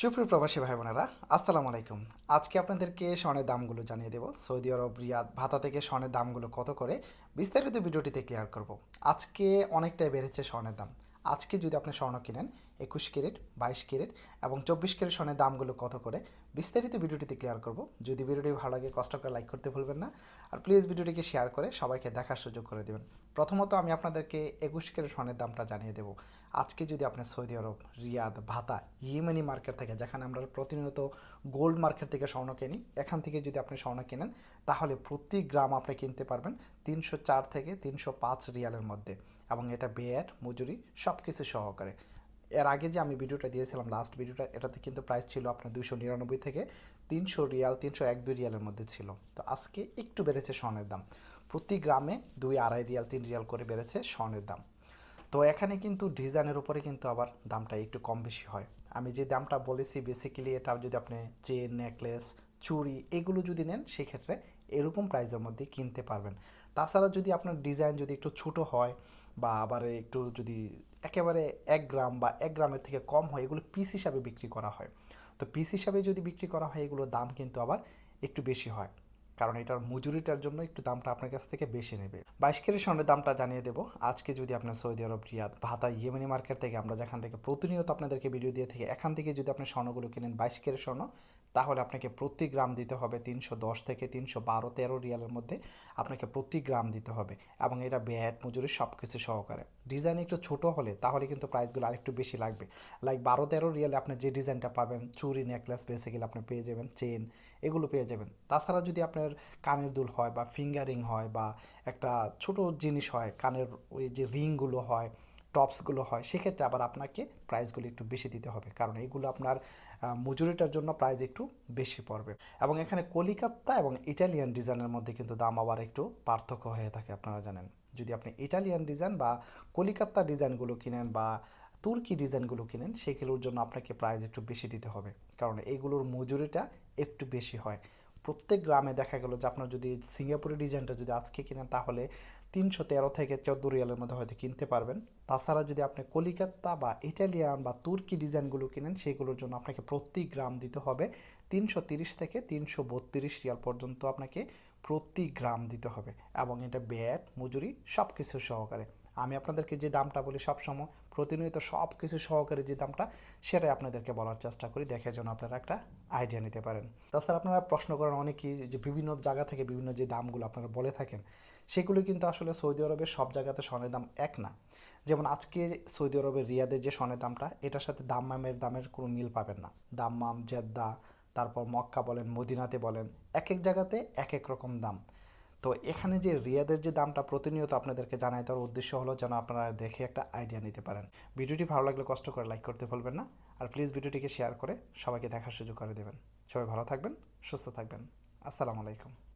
সুপ্রিয় প্রবাসী ভাই বোনেরা আসসালামু আলাইকুম। আজকে আপনাদেরকে স্বর্ণের দামগুলো জানিয়ে দেব। সৌদি আরব, রিয়াদ, ভাতা থেকে স্বর্ণের দামগুলো কত করে বিস্তারিত ভিডিওটিতে ক্লিয়ার করব। আজকে অনেকটাই বেড়েছে স্বর্ণের দাম। আজকে যদি আপনি স্বর্ণ কিনেন, একুশ ক্যারেট, বাইশ ক্যারেট এবং চব্বিশ ক্যারেট স্বর্ণের দামগুলো কত করে বিস্তারিত ভিডিওটিতে ক্লিয়ার করব। যদি ভিডিওটি ভালো লাগে, কষ্ট করে লাইক করতে ভুলবেন না। আর প্লিজ ভিডিওটিকে শেয়ার করে সবাইকে দেখার সুযোগ করে দেবেন। প্রথমত আমি আপনাদেরকে একুশ ক্যারেট স্বর্ণের দামটা জানিয়ে দেবো। আজকে যদি আপনি সৌদি আরব, রিয়াদ, ভাতা, ইয়েমেনি মার্কেট থেকে, যেখানে আমরা প্রতিনিয়ত গোল্ড মার্কেট থেকে স্বর্ণ কিনি, এখান থেকে যদি আপনি স্বর্ণ কেনেন, তাহলে প্রতি গ্রাম আপনি কিনতে পারবেন তিনশো চার থেকে তিনশো পাঁচ রিয়ালের মধ্যে এবং এটা বেয়ার, মজুরি সব কিছু সহকারে। এর আগে যে আমি ভিডিওটা দিয়েছিলাম লাস্ট ভিডিওটা, এটাতে কিন্তু প্রাইস ছিল আপনার দুশো নিরানব্বই থেকে তিনশো রিয়াল, তিনশো এক দুই রিয়ালের মধ্যে ছিল। তো আজকে একটু বেড়েছে স্বর্ণের দাম। প্রতি গ্রামে দুই আড়াই রিয়াল, তিন রিয়াল করে বেড়েছে স্বর্ণের দাম। তো এখানে কিন্তু ডিজাইনের উপরে কিন্তু আবার দামটা একটু কম বেশি হয়। আমি যে দামটা বলেছি বেসিক্যালি এটা যদি আপনি চেন নেকলেস চুড়ি এগুলো যদি নেন, সেক্ষেত্রে এরকম প্রাইসের মধ্যে কিনতে পারবেন। তাছাড়া যদি আপনার ডিজাইন যদি একটু ছোটো হয় বা আবার একটু যদি একেবারে এক গ্রাম বা এক গ্রামের থেকে কম হয়, এগুলো পিস হিসাবে বিক্রি করা হয়। তো পিস হিসাবে যদি বিক্রি করা হয়, এগুলোর দাম কিন্তু আবার একটু বেশি হয়। কারণ এটার মজুরিটার জন্য একটু দামটা আপনার কাছ থেকে বেশি নেবে। বাইশ কেজি স্বর্ণের দামটা জানিয়ে দেবো। আজকে যদি আপনার সৌদি আরব, রিয়াদ, ভাতা, ইয়েমেনি মার্কেট থেকে আমরা যেখান থেকে প্রতিনিয়ত আপনাদেরকে ভিডিও দিয়ে থেকে, এখান থেকে যদি আপনি স্বর্ণগুলো কিনেন বাইশ কেজি স্বর্ণ, তাহলে আপনাকে প্রতি গ্রাম দিতে হবে তিনশো দশ থেকে তিনশো বারো তেরো রিয়ালের মধ্যে আপনাকে প্রতি গ্রাম দিতে হবে এবং এটা ব্যাট, মজুরি সব কিছু সহকারে। ডিজাইন একটু ছোট হলে তাহলে কিন্তু প্রাইসগুলো আরেকটু বেশি লাগবে। লাইক বারো তেরো রিয়ালে আপনি যে ডিজাইনটা পাবেন চুরি নেকলেস বেসিক্যালি আপনি পেয়ে যাবেন চেন এগুলো পেয়ে যাবেন। তাছাড়া যদি আপনার কানের দুল হয় বা ফিঙ্গারিং হয় বা একটা ছোট জিনিস হয়, কানের ওই যে রিংগুলো হয় টপসগুলো হয়, সেক্ষেত্রে আবার আপনাকে প্রাইসগুলো একটু বেশি দিতে হবে। কারণ এইগুলো আপনার মজুরিটার জন্য প্রাইস একটু বেশি পড়বে। এবং এখানে কলিকাতা এবং ইটালিয়ান ডিজাইনের মধ্যে কিন্তু দাম আবার একটু পার্থক্য হয়ে থাকে আপনারা জানেন। যদি আপনি ইটালিয়ান ডিজাইন বা কলিকাতা ডিজাইনগুলো কিনেন বা তুর্কি ডিজাইনগুলো কিনেন, সেগুলোর জন্য আপনাকে প্রাইস একটু বেশি দিতে হবে। কারণ এইগুলোর মজুরিটা একটু বেশি হয়। প্রত্যেক গ্রামে দেখা গেল যে আপনার যদি সিঙ্গাপুরি ডিজাইনটা যদি আজকে কিনেন, তাহলে তিনশো তেরো থেকে চোদ্দ রিয়ালের মধ্যে হয়তো কিনতে পারবেন। তাছাড়া যদি আপনি কলিকাতা বা ইটালিয়ান বা তুর্কি ডিজাইনগুলো কিনেন, সেগুলোর জন্য আপনাকে প্রতি গ্রাম দিতে হবে তিনশো তিরিশ থেকে তিনশো বত্রিশ রিয়াল পর্যন্ত আপনাকে প্রতি গ্রাম দিতে হবে। এবং এটা ব্যাট, মজুরি সব কিছু সহকারে। আমি আপনাদেরকে যে দামটা বলি সবসময়, প্রতিনিয়ত সব কিছু সহকারে যে দামটা, সেটাই আপনাদেরকে বলার চেষ্টা করি দেখার জন্য আপনারা একটা আইডিয়া নিতে পারেন। তাছাড়া আপনারা প্রশ্ন করেন অনেকেই যে বিভিন্ন জায়গা থেকে বিভিন্ন যে দামগুলো আপনারা বলে থাকেন, সেগুলো কিন্তু আসলে সৌদি আরবের সব জায়গাতে স্বর্ণের দাম এক না। যেমন আজকে সৌদি আরবের রিয়াদের যে স্বর্ণের দামটা, এটার সাথে দাম্মামের দামের কোনো মিল পাবেন না। দাম্মাম, জেদ্দা, তারপর মক্কা বলেন, মদিনাতে বলেন, এক এক জায়গাতে এক এক রকম দাম। তো এখানে যে রিয়াদের যে দামটা প্রতিনিয়ত আপনাদেরকে জানাই দেওয়ার উদ্দেশ্য হলো যেন আপনারা দেখে একটা আইডিয়া নিতে পারেন। ভিডিওটি ভালো লাগলে কষ্ট করে লাইক করতে ভুলবেন না। আর প্লিজ ভিডিওটিকে শেয়ার করে সবাইকে দেখার সুযোগ করে দেবেন। সবাই ভালো থাকবেন, সুস্থ থাকবেন। আসসালামু আলাইকুম।